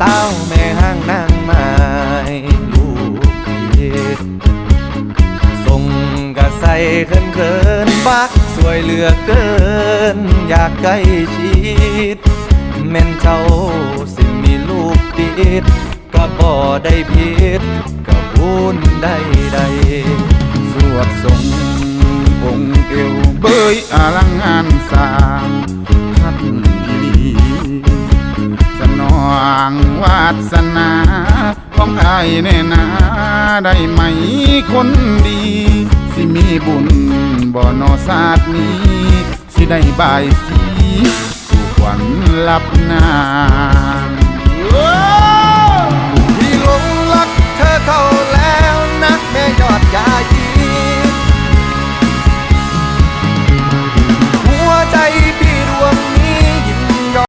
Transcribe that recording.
สาวแม่ห้างนางไม้ลูกพี่ส่งกะใส่เขินเขินๆบักสวยเหลือเกิน อยากใกล้ชิดแม่นเจ้าสิมีลูกติดก็บ่ได้ผิดก็บุญได้ใดสวดทรงองค์เอวเบยอลังงาน องวาสนาของไอ้แน่นาได้ไหมคนดี สิมีบุญบ่นอศาสตร์นี้ สิได้บายสีสู่ขวัญลับนางพี่หลงรักเธอเข้าแล้วนะแม่ยอดยาย